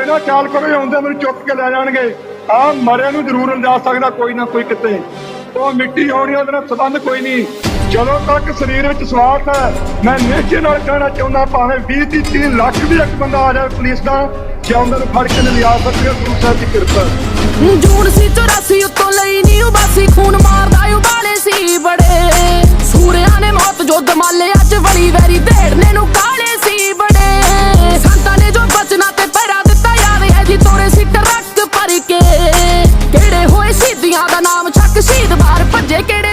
ਇਹ ਨਾ ਚਾਲ ਕਰੋ ਆਉਂਦੇ ਮੈਨੂੰ ਚੁੱਕ ਕੇ ਲੈ ਜਾਣਗੇ। ਆ ਮਰਿਆ ਨੂੰ ਜ਼ਰੂਰ ਲਿਜਾ ਸਕਦਾ ਕੋਈ ਨਾ ਕੋਈ ਕਿਤੇ। ਉਹ ਮਿੱਟੀ ਆਉਣੀ ਉਹਦੇ ਨਾਲ ਸੰਬੰਧ ਕੋਈ ਨਹੀਂ। ਜਦੋਂ ਤੱਕ ਸਰੀਰ ਵਿੱਚ ਸਵਾਰਥ ਹੈ, ਮੈਂ ਨਿਸ਼ਚੈ ਨਾਲ ਕਹਿਣਾ ਚਾਹੁੰਦਾ, ਭਾਵੇਂ 20 ਤੀਹ 30 ਲੱਖ ਵੀ ਇੱਕ ਬੰਦਾ ਆ ਜਾਵੇ ਪੁਲਿਸ ਦਾ, ਜੇ ਉਹਨਾਂ ਨੂੰ ਫੜ ਕੇ ਲਿਆ ਸਕਦੇ ਗੁਰੂ ਸਾਹਿਬ ਦੀ ਕਿਰਪਾ। ਜੂਨ ਸੀ 84 ਉੱਤੋਂ ਲਈ ਨਹੀਂ ਉਬਾਸੀ, ਖੂਨ ਮਾਰਦਾ ਉਬਾਲੇ ਸੀ ਬੜੇ। ਸੂਰਿਆਂ ਨੇ ਮੌਤ ਜੁੱਧ ਮਾਲੇ ਅੱਜ ਵਲੀ ਵੈਰੀ sé que eres